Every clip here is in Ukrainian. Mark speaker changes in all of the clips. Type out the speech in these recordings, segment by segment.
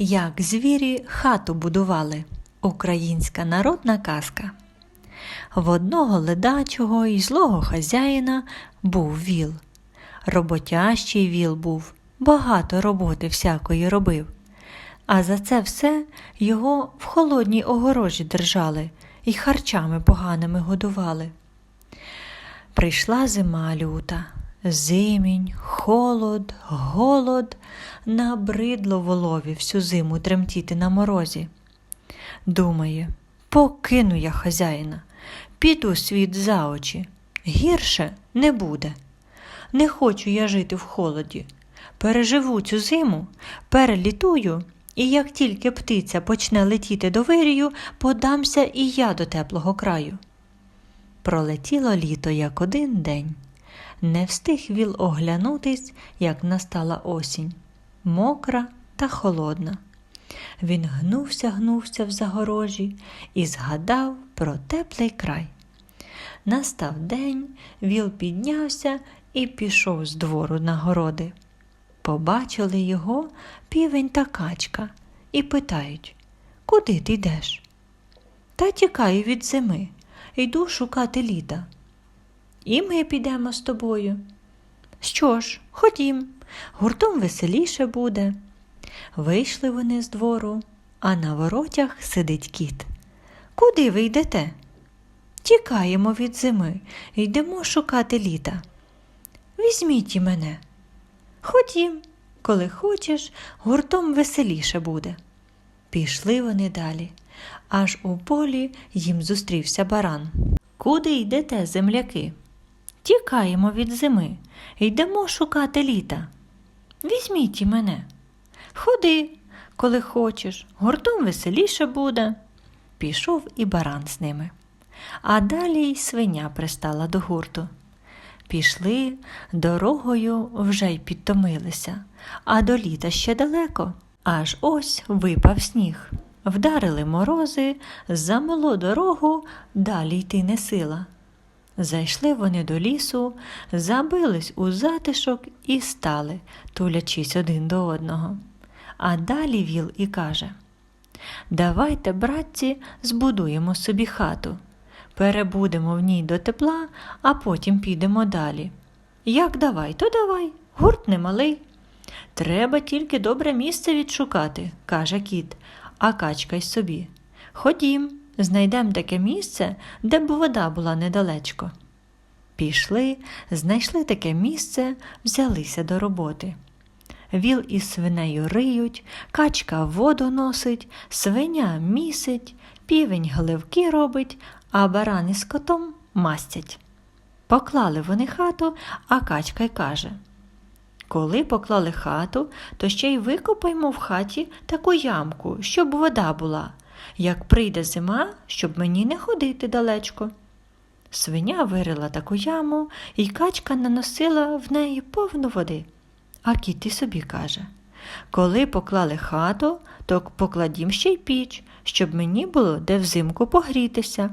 Speaker 1: Як звірі хату будували. Українська народна казка. В одного ледачого і злого хазяїна був віл. Роботящий віл був, багато роботи всякої робив. А за це все його в холодній огорожі держали і харчами поганими годували. Прийшла зима люта, зимінь, холод, голод, набридло волові всю зиму тремтіти на морозі. Думає, покину я хазяїна, піду світ за очі. Гірше не буде. Не хочу я жити в холоді. Переживу цю зиму, перелітую, і як тільки птиця почне летіти до вирію, подамся і я до теплого краю. Пролетіло літо як один день. Не встиг віл оглянутись, як настала осінь, мокра та холодна. Він гнувся, гнувся в загорожі і згадав про теплий край. Настав день, віл піднявся і пішов з двору на городи. Побачили його півень та качка і питають Куди ти йдеш? Та тікаю від зими, йду шукати літа. І ми підемо з тобою. Що ж, ходім, гуртом веселіше буде. Вийшли вони з двору, а на воротях сидить кіт. Куди ви йдете? Тікаємо від зими, йдемо шукати літа. Візьміть і мене. Ходім, коли хочеш, гуртом веселіше буде. Пішли вони далі, аж у полі їм зустрівся баран. Куди йдете, земляки? Тікаємо від зими, йдемо шукати літа. Візьміть і мене. Ходи, коли хочеш, гуртом веселіше буде. Пішов і баран з ними. А далі й свиня пристала до гурту. Пішли, дорогою вже й підтомилися, а до літа ще далеко. Аж ось випав сніг. Вдарили морози, замело дорогу, далі йти не сила. Зайшли вони до лісу, забились у затишок і стали, тулячись один до одного. А далі віл і каже Давайте, братці, збудуємо собі хату. Перебудемо в ній до тепла, а потім підемо далі. Як давай, то давай, гурт немалий. Треба тільки добре місце відшукати, каже кіт, а качка й собі. Ходім, знайдемо таке місце, де б вода була недалечко. Пішли, знайшли таке місце, взялися до роботи. Віл із свинею риють, качка воду носить, свиня місить, півень гливки робить, а барани з котом мастять. Поклали вони хату, а качка й каже Коли поклали хату, то ще й викопаймо в хаті таку ямку, щоб вода була, як прийде зима, щоб мені не ходити далечко. Свиня вирила таку яму, і качка наносила в неї повну води. А кіт і собі каже Коли поклали хату, то покладім ще й піч, щоб мені було де взимку погрітися,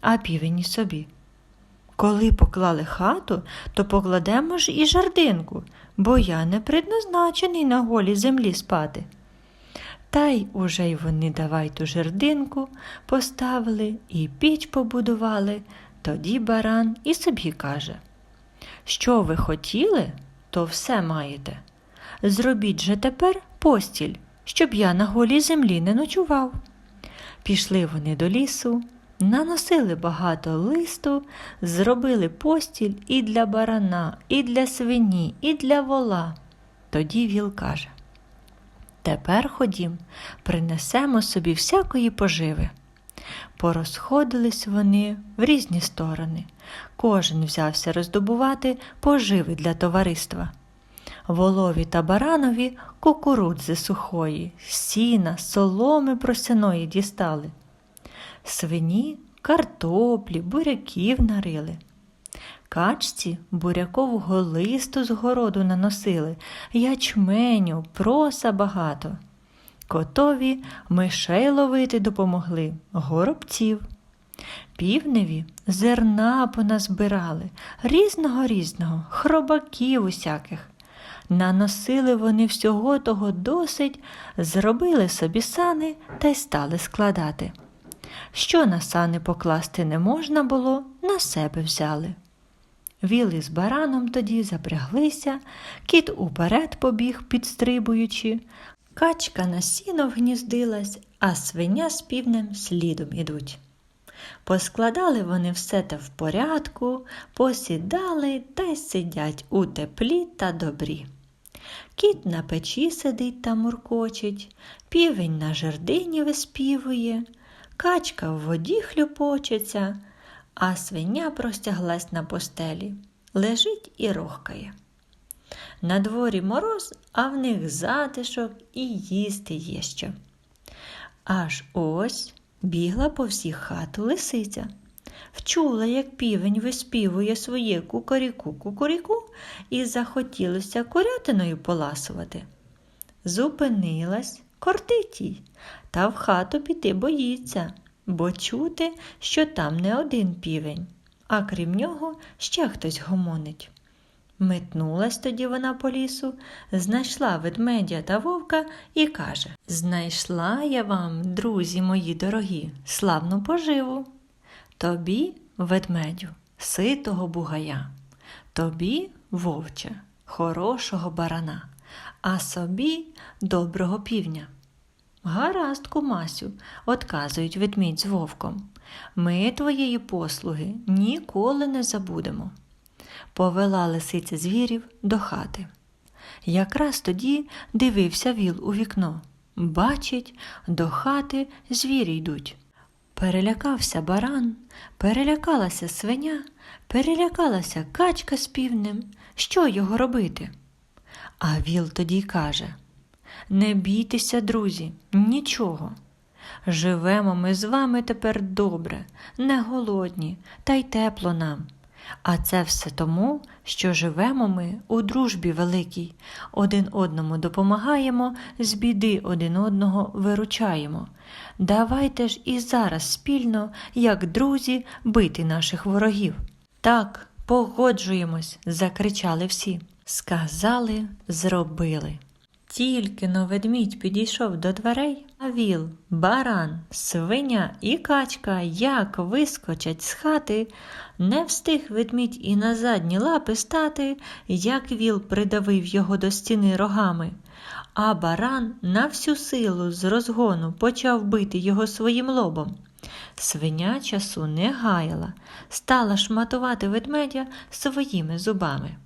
Speaker 1: а півень і собі. Коли поклали хату, то покладемо ж і жардинку, бо я не предназначений на голій землі спати. Та й уже й вони давай ту жердинку поставили і піч побудували, тоді баран і собі каже Що ви хотіли, то все маєте. Зробіть же тепер постіль, щоб я на голій землі не ночував. Пішли вони до лісу, наносили багато листу, зробили постіль і для барана, і для свині, і для вола. Тоді віл каже Тепер ходім, принесемо собі всякої поживи. Порозходились вони в різні сторони. Кожен взявся роздобувати поживи для товариства. Волові та баранові кукурудзи сухої, сіна, соломи просяної дістали. Свині картоплі, буряків нарили. Качці бурякового листу з городу наносили, ячменю, проса багато. Котові мишей ловити допомогли, горобців. Півневі зерна поназбирали, різного різного, хробаків усяких. Наносили вони всього того досить, зробили собі сани та й стали складати. Що на сани покласти не можна було, на себе взяли. Віли з бараном тоді запряглися, кіт уперед побіг, підстрибуючи, качка на сіно вгніздилась, а свиня з півнем слідом ідуть. Поскладали вони все те в порядку, посідали та й сидять у теплі та добрі. Кіт на печі сидить та муркочить, півень на жердині виспівує, качка в воді хлюпочеться, а свиня простяглась на постелі, лежить і рохкає. На дворі мороз, а в них затишок і їсти є що. Аж ось бігла по всіх хату лисиця. Вчула, як півень виспівує своє кукаріку кукуріку і захотілося курятиною поласувати. Зупинилась, кортить їй, та в хату піти боїться, бо чути, що там не один півень, а крім нього ще хтось гомонить. Метнулась тоді вона по лісу, знайшла ведмедя та вовка і каже Знайшла я вам, друзі мої дорогі, славну поживу. Тобі, ведмедю, ситого бугая, тобі, вовче, хорошого барана, а собі доброго півня. Гаразд, кумасю, отказують ведмідь з вовком. Ми твоєї послуги ніколи не забудемо повела лисиця звірів до хати. Якраз тоді дивився віл у вікно. Бачить, до хати звірі йдуть. Перелякався баран, перелякалася свиня, перелякалася качка з півнем. Що його робити? А віл тоді каже Не бійтеся, друзі, нічого. Живемо ми з вами тепер добре, не голодні, та й тепло нам. А це все тому, що живемо ми у дружбі великій, один одному допомагаємо, з біди один одного виручаємо. Давайте ж і зараз спільно, як друзі, бити наших ворогів. Так, погоджуємось, закричали всі. Сказали, зробили. Тільки но ведмідь підійшов до дверей, а віл, баран, свиня і качка як вискочать з хати, не встиг ведмідь і на задні лапи стати, як віл придавив його до стіни рогами, а баран на всю силу з розгону почав бити його своїм лобом. Свиня часу не гаяла, стала шматувати ведмедя своїми зубами.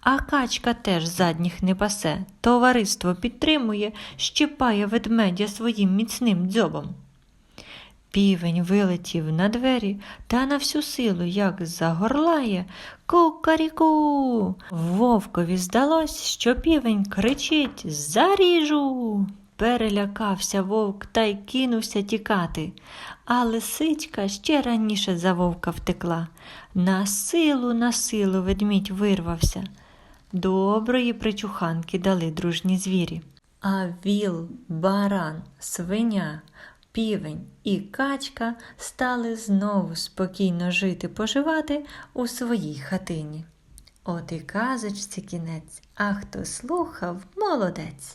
Speaker 1: А качка теж задніх не пасе, товариство підтримує, щипає ведмедя своїм міцним дзьобом. Півень вилетів на двері та на всю силу, як загорлає Кукаріку. Вовкові здалось, що півень кричить Заріжу. Перелякався вовк та й кинувся тікати, а лисичка ще раніше за вовка втекла. На силу, на силу ведмідь вирвався. Доброї причуханки дали дружні звірі. А віл, баран, свиня, півень і качка стали знову спокійно жити поживати у своїй хатині. От і казочці кінець, а хто слухав, молодець.